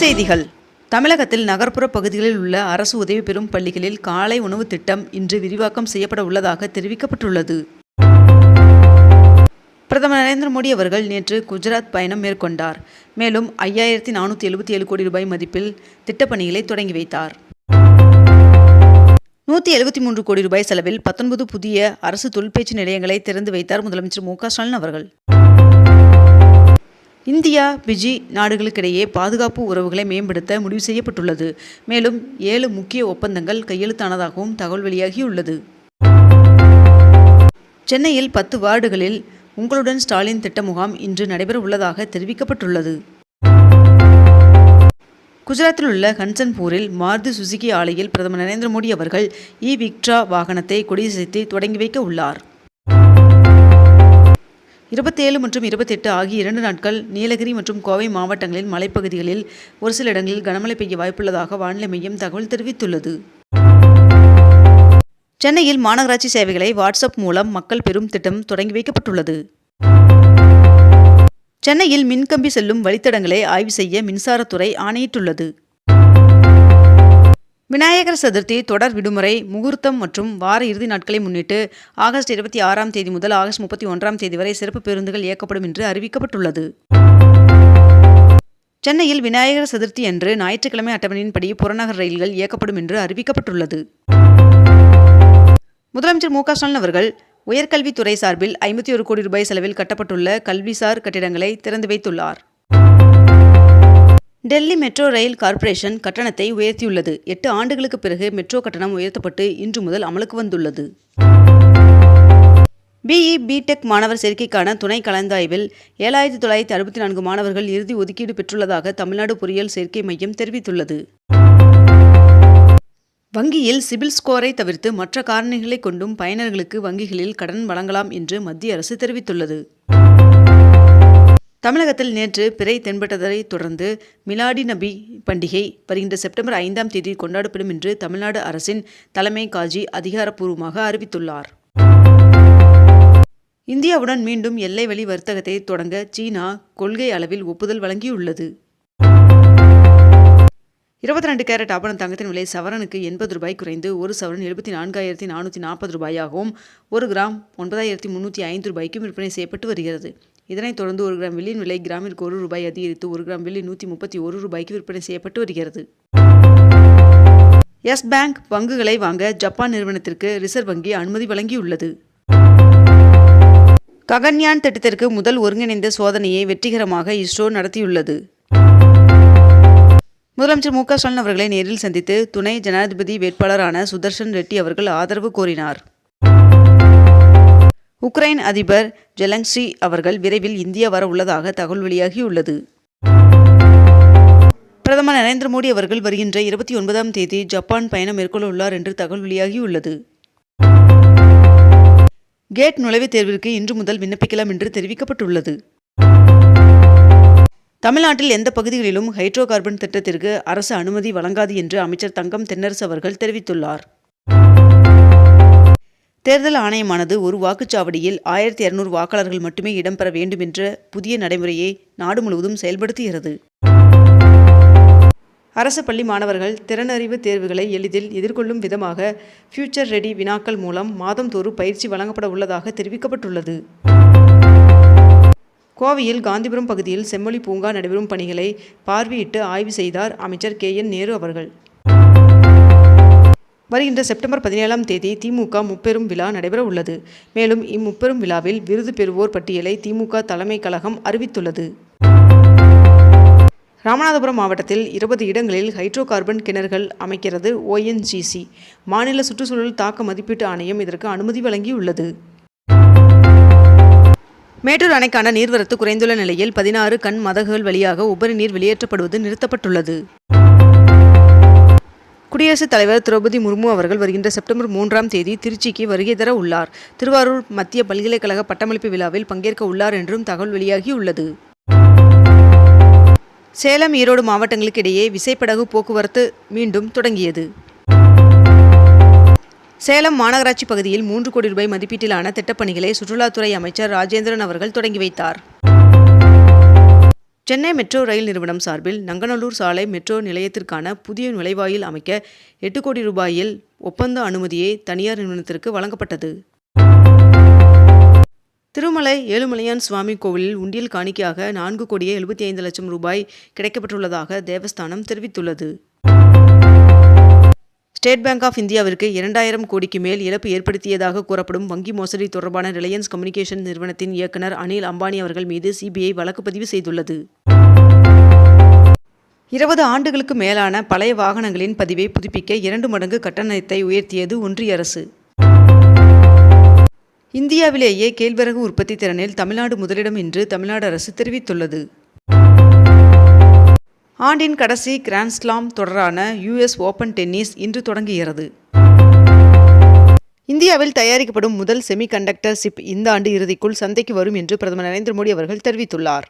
செய்திகள். தமிழகத்தில் நகர்ப்புற பகுதிகளில் உள்ள அரசு உதவி பெறும் பள்ளிகளில் காலை உணவு திட்டம் இன்று விரிவாக்கம் செய்யப்பட உள்ளதாக தெரிவிக்கப்பட்டுள்ளது. பிரதமர் நரேந்திர மோடி அவர்கள் நேற்று குஜராத் பயணம் மேற்கொண்டார். மேலும் ஐயாயிரத்தி நானூற்றி எழுபத்தி ஏழு கோடி ரூபாய் மதிப்பில் திட்டப்பணிகளை தொடங்கி வைத்தார். நூற்றி எழுபத்தி மூன்று கோடி ரூபாய் செலவில் பத்தொன்பது புதிய அரசு தொழிற்பயிற்சி நிலையங்களை திறந்து வைத்தார் முதலமைச்சர் மு க ஸ்டாலின் அவர்கள். இந்தியா பிஜி நாடுகளுக்கிடையே பாதுகாப்பு உறவுகளை மேம்படுத்த முடிவு செய்யப்பட்டுள்ளது. மேலும் ஏழு முக்கிய ஒப்பந்தங்கள் கையெழுத்தானதாகவும் தகவல் வெளியாகியுள்ளது. சென்னையில் பத்து வார்டுகளில் உங்களுடன் ஸ்டாலின் திட்ட முகாம் இன்று நடைபெற உள்ளதாக தெரிவிக்கப்பட்டுள்ளது. குஜராத்தில் உள்ள ஹன்சன்பூரில் மாருதி சுசுகி ஆலையில் பிரதமர் நரேந்திர மோடி அவர்கள் இ விக்ட்ரா வாகனத்தை கொடியசைத்து தொடங்கி வைக்க உள்ளார். இருபத்தேழு மற்றும் இருபத்தெட்டு ஆகிய இரண்டு நாட்கள் நீலகிரி மற்றும் கோவை மாவட்டங்களின் மலைப்பகுதிகளில் ஒரு சில இடங்களில் கனமழை பெய்ய வாய்ப்புள்ளதாக வானிலை மையம் தகவல் தெரிவித்துள்ளது. சென்னையில் மாநகராட்சி சேவைகளை வாட்ஸ்அப் மூலம் மக்கள் பெறும் திட்டம் தொடங்கி வைக்கப்பட்டுள்ளது. சென்னையில் மின்கம்பி செல்லும் வழித்தடங்களை ஆய்வு செய்ய மின்சாரத்துறை ஆணையிட்டுள்ளது. விநாயகர் சதுர்த்தி தொடர் விடுமுறை முகூர்த்தம் மற்றும் வார இறுதி நாட்களை முன்னிட்டு ஆகஸ்ட் இருபத்தி ஆறாம் தேதி முதல் ஆகஸ்ட் முப்பத்தி ஒன்றாம் தேதி வரை சிறப்பு பேருந்துகள் இயக்கப்படும் என்று அறிவிக்கப்பட்டுள்ளது. சென்னையில் விநாயகர் சதுர்த்தி அன்று ஞாயிற்றுக்கிழமை அட்டவணையின்படி புறநகர் ரயில்கள் இயக்கப்படும் என்று அறிவிக்கப்பட்டுள்ளது. முதலமைச்சர் மு க ஸ்டாலின் அவர்கள் உயர்கல்வித்துறை சார்பில் ஐம்பத்தி ஒரு கோடி ரூபாய் செலவில் கட்டப்பட்டுள்ள கல்விசார் கட்டிடங்களை திறந்து வைத்துள்ளார். டெல்லி மெட்ரோ ரயில் கார்ப்பரேஷன் கட்டணத்தை உயர்த்தியுள்ளது. எட்டு ஆண்டுகளுக்கு பிறகு மெட்ரோ கட்டணம் உயர்த்தப்பட்டு இன்று முதல் அமலுக்கு வந்துள்ளது. பிஇ பிடெக் மாணவர் சேர்க்கைக்கான துணை கலந்தாய்வில் ஏழாயிரத்தி தொள்ளாயிரத்தி அறுபத்தி நான்கு மாணவர்கள் இறுதி ஒதுக்கீடு பெற்றுள்ளதாக தமிழ்நாடு பொறியியல் சேர்க்கை மையம் தெரிவித்துள்ளது. வங்கியில் சிபில் ஸ்கோரை தவிர்த்து மற்ற காரணிகளை கொண்டும் பயனர்களுக்கு வங்கிகளில் கடன் வழங்கலாம் என்று மத்திய அரசு தெரிவித்துள்ளது. தமிழகத்தில் நேற்று பிறை தென்பட்டதை தொடர்ந்து மிலாடி நபி பண்டிகை வருகின்ற செப்டம்பர் ஐந்தாம் தேதி கொண்டாடப்படும் என்று தமிழ்நாடு அரசின் தலைமை காஜி அதிகாரப்பூர்வமாக அறிவித்துள்ளார். இந்தியாவுடன் மீண்டும் எல்லை வழி வர்த்தகத்தை தொடங்க சீனா கொள்கை அளவில் ஒப்புதல் வழங்கியுள்ளது. இருபத்தி ரெண்டு கேரட் ஆபண தங்கத்தின் விலை சவரனுக்கு எண்பது ரூபாய் குறைந்து ஒரு சவரன் எழுபத்தி நான்காயிரத்தி நானூற்றி நாற்பது ரூபாயாகவும் ஒரு கிராம் ஒன்பதாயிரத்தி முந்நூற்றி ஐந்து ரூபாய்க்கும் விற்பனை செய்யப்பட்டு வருகிறது. இதனைத் தொடர்ந்து ஒரு கிராம் வெள்ளியின் விலை கிராமிற்கு ஒரு ரூபாய் அதிகரித்து ஒரு கிராம் வெள்ளி நூற்றி முப்பத்தி ஒரு ரூபாய்க்கு விற்பனை செய்யப்பட்டு வருகிறது. எஸ் பேங்க் பங்குகளை வாங்க ஜப்பான் நிறுவனத்திற்கு ரிசர்வ் வங்கி அனுமதி வழங்கியுள்ளது. ககன்யான் திட்டத்திற்கு முதல் ஒருங்கிணைந்த சோதனையை வெற்றிகரமாக இஸ்ரோ நடத்தியுள்ளது. முதலமைச்சர் மு க ஸ்டாலின் அவர்களை நேரில் சந்தித்து துணை ஜனாதிபதி வேட்பாளரான சுதர்ஷன் ரெட்டி அவர்கள் ஆதரவு கோரினார். உக்ரைன் அதிபர் ஜெலன்ஸ்கி அவர்கள் விரைவில் இந்தியா வர உள்ளதாக தகவல் வெளியாகியுள்ளது. பிரதமர் நரேந்திர மோடி அவர்கள் வருகின்ற இருபத்தி ஒன்பதாம் தேதி ஜப்பான் பயணம் மேற்கொள்ள உள்ளார் என்று தகவல் வெளியாகியுள்ளது. கேட் நுழைவுத் தேர்விற்கு இன்று முதல் விண்ணப்பிக்கலாம் என்று தெரிவிக்கப்பட்டுள்ளது. தமிழ்நாட்டில் எந்த பகுதிகளிலும் ஹைட்ரோ கார்பன் திட்டத்திற்கு அரசு அனுமதி வழங்காது என்று அமைச்சர் தங்கம் தென்னரசு அவர்கள் தெரிவித்துள்ளார். தேர்தல் ஆணையமானது ஒரு வாக்குச்சாவடியில் ஆயிரத்தி இருநூறு வாக்காளர்கள் மட்டுமே இடம்பெற வேண்டும் என்ற புதிய நடைமுறையை நாடு முழுவதும் செயல்படுத்துகிறது. அரசு பள்ளி மாணவர்கள் திறனறிவு தேர்வுகளை எளிதில் எதிர்கொள்ளும் விதமாக ஃபியூச்சர் ரெடி வினாக்கள் மூலம் மாதந்தோறும் பயிற்சி வழங்கப்பட உள்ளதாக தெரிவிக்கப்பட்டுள்ளது. கோவையில் காந்திபுரம் பகுதியில் செம்மொழி பூங்கா நடைபெறும் பணிகளை பார்வையிட்டு ஆய்வு செய்தார் அமைச்சர் கே என் நேரு அவர்கள். வருகின்ற செப்டம்பர் பதினேழாம் தேதி திமுக முப்பெரும் விழா நடைபெற உள்ளது. மேலும் இம்முப்பெரும் விழாவில் விருது பெறுவோர் பட்டியலை திமுக தலைமை கழகம் அறிவித்துள்ளது. ராமநாதபுரம் மாவட்டத்தில் இருபது இடங்களில் ஹைட்ரோ கார்பன் கிணறுகள் அமைக்கிறது ஓஎன்ஜிசி மாநில சுற்றுச்சூழல் தாக்க மதிப்பீட்டு ஆணையம் இதற்கு அனுமதி வழங்கியுள்ளது. மேட்டூர் அணைக்கான நீர்வரத்து குறைந்துள்ள நிலையில் பதினாறு கண் மதகுகள் வழியாக உபரி நீர் வெளியேற்றப்படுவது நிறுத்தப்பட்டுள்ளது. குடியரசுத் தலைவர் திரௌபதி முர்மு அவர்கள் வருகின்ற செப்டம்பர் மூன்றாம் தேதி திருச்சிக்கு வருகை தர உள்ளார். திருவாரூர் மத்திய பல்கலைக்கழக பட்டமளிப்பு விழாவில் பங்கேற்க உள்ளார் என்றும் தகவல் வெளியாகியுள்ளது. சேலம் ஈரோடு மாவட்டங்களுக்கு இடையே விசைப்படகு போக்குவரத்து மீண்டும் தொடங்கியது. சேலம் மாநகராட்சி பகுதியில் மூன்று கோடி ரூபாய் மதிப்பீட்டிலான திட்டப்பணிகளை சுற்றுலாத்துறை அமைச்சர் ராஜேந்திரன் அவர்கள் தொடங்கி வைத்தார். சென்னை மெட்ரோ ரயில் நிறுவனம் சார்பில் நங்கநல்லூர் சாலை மெட்ரோ நிலையத்திற்கான புதிய நுழைவாயில் அமைக்க எட்டு கோடி ரூபாயில் ஒப்பந்த அனுமதியை தனியார் நிறுவனத்திற்கு வழங்கப்பட்டது. திருமலை ஏழுமலையான் சுவாமி கோவிலில் உண்டியல் காணிக்கையாக நான்கு கோடியே எழுபத்தி ஐந்து லட்சம் ரூபாய் கிடைக்கப்பட்டுள்ளதாக தேவஸ்தானம் தெரிவித்துள்ளது. ஸ்டேட் பேங்க் ஆஃப் இந்தியாவிற்கு இரண்டாயிரம் கோடிக்கு மேல் இழப்பு ஏற்படுத்தியதாக கூறப்படும் வங்கி மோசடி தொடர்பான ரிலையன்ஸ் கம்யூனிகேஷன் நிறுவனத்தின் இயக்குனர் அனில் அம்பானி அவர்கள் மீது சிபிஐ வழக்கு பதிவு செய்துள்ளது. இருபது ஆண்டுகளுக்கு மேலான பழைய வாகனங்களின் பதிவை புதுப்பிக்க இரண்டு மடங்கு கட்டணத்தை உயர்த்தியது ஒன்றிய அரசு. இந்தியாவிலேயே கேழ்வரகு உற்பத்தி திறனில் தமிழ்நாடு முதலிடம் என்று தமிழ்நாடு அரசு தெரிவித்துள்ளது. ஆண்டின் கடைசி கிராண்ட்ஸ்லாம் தொடரான யுஎஸ் ஓபன் டென்னிஸ் இன்று தொடங்குகிறது. இந்தியாவில் தயாரிக்கப்படும் முதல் செமிகண்டக்டர் சிப் இந்த ஆண்டு இறுதிக்குள் சந்தைக்கு வரும் என்று பிரதமர் நரேந்திர மோடி அவர்கள் தெரிவித்துள்ளார்.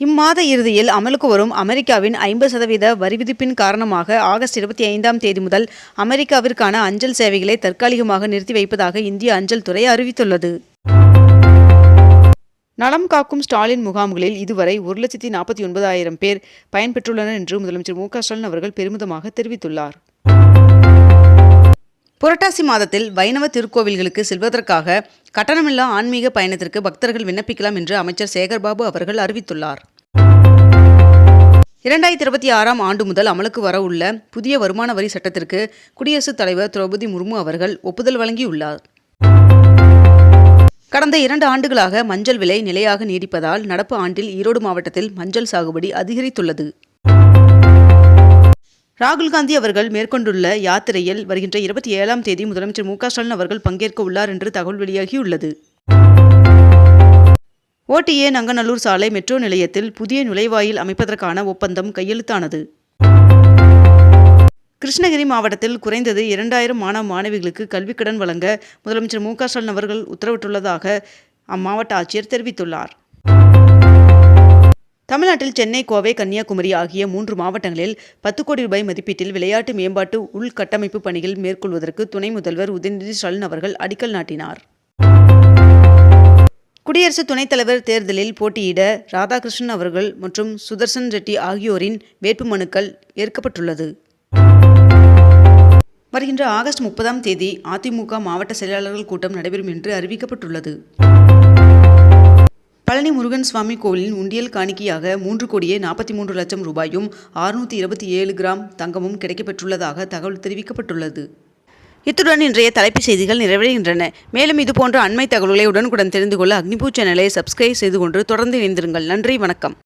இம்மாத இறுதியில் அமலுக்கு வரும் அமெரிக்காவின் ஐம்பது சதவீத வரி விதிப்பின் காரணமாக ஆகஸ்ட் இருபத்தி ஐந்தாம் தேதி முதல் அமெரிக்காவிற்கான அஞ்சல் சேவைகளை தற்காலிகமாக நிறுத்தி வைப்பதாக இந்திய அஞ்சல் துறை அறிவித்துள்ளது. நலம் காக்கும் ஸ்டாலின் முகாம்களில் இதுவரை ஒரு லட்சத்தி நாற்பத்தி ஒன்பதாயிரம் பேர் பயன்பெற்றுள்ளனர் என்று முதலமைச்சர் மு ஸ்டாலின் அவர்கள் பெருமிதமாக தெரிவித்துள்ளார். புரட்டாசி மாதத்தில் வைணவ திருக்கோவில்களுக்கு செல்வதற்காக கட்டணமில்லா ஆன்மீக பயணத்திற்கு பக்தர்கள் விண்ணப்பிக்கலாம் என்று அமைச்சர் சேகர்பாபு அவர்கள் அறிவித்துள்ளார். இரண்டாயிரத்தி இருபத்தி ஆறாம் ஆண்டு முதல் அமலுக்கு வர உள்ள புதிய வருமான வரி சட்டத்திற்கு குடியரசுத் தலைவர் திரௌபதி முர்மு அவர்கள் ஒப்புதல் வழங்கியுள்ளார். கடந்த இரண்டு ஆண்டுகளாக மஞ்சள் விலை நிலையாக நீடிப்பதால் நடப்பு ஆண்டில் ஈரோடு மாவட்டத்தில் மஞ்சள் சாகுபடி அதிகரித்துள்ளது. ராகுல்காந்தி அவர்கள் மேற்கொண்டுள்ள யாத்திரையில் வருகின்ற இருபத்தி ஏழாம் தேதி முதலமைச்சர் மு ஸ்டாலின் அவர்கள் பங்கேற்க உள்ளார் என்று தகவல் வெளியாகியுள்ளது. ஓடிஏ நங்கநல்லூர் சாலை மெட்ரோ நிலையத்தில் புதிய நுழைவாயில் அமைப்பதற்கான ஒப்பந்தம் கையெழுத்தானது. கிருஷ்ணகிரி மாவட்டத்தில் குறைந்தது இரண்டாயிரம் மாணவ மாணவிகளுக்கு கல்விக்கடன் வழங்க முதலமைச்சர் மு ஸ்டாலின் அவர்கள் உத்தரவிட்டுள்ளதாக அம்மாவட்ட ஆட்சியர் தெரிவித்துள்ளார். தமிழ்நாட்டில் சென்னை கோவை கன்னியாகுமரி ஆகிய மூன்று மாவட்டங்களில் பத்து கோடி ரூபாய் மதிப்பீட்டில் விளையாட்டு மேம்பாட்டு உள்கட்டமைப்பு பணிகள் மேற்கொள்வதற்கு துணை முதல்வர் உதயநிதி ஸ்டாலின் அவர்கள் அடிக்கல் நாட்டினார். குடியரசு துணைத் தலைவர் தேர்தலில் போட்டியிட ராதாகிருஷ்ணன் அவர்கள் மற்றும் சுதர்சன் ரெட்டி ஆகியோரின் வேட்புமனுக்கள் ஏற்கப்பட்டுள்ளது. வருகின்ற ஆகஸ்ட் முப்பதாம் தேதி அதிமுக மாவட்ட செயலாளர்கள் கூட்டம் நடைபெறும் என்று அறிவிக்கப்பட்டுள்ளது. பழனி முருகன் சுவாமி கோவிலின் உண்டியல் காணிக்கையாக மூன்று கோடியே நாற்பத்தி மூன்று லட்சம் ரூபாயும் அறுநூற்றி இருபத்தி ஏழு கிராம் தங்கமும் கிடைக்கப்பெற்றுள்ளதாக தகவல் தெரிவிக்கப்பட்டுள்ளது. இத்துடன் இன்றைய தலைப்புச் செய்திகள் நிறைவடைகின்றன. மேலும் இதுபோன்ற அண்மை தகவல்களை உடனுக்குடன் தெரிந்து கொள்ள அக்னிபூ சேனலை சப்ஸ்கிரைப் செய்து கொண்டு தொடர்ந்து இணைந்திருங்கள். நன்றி வணக்கம்.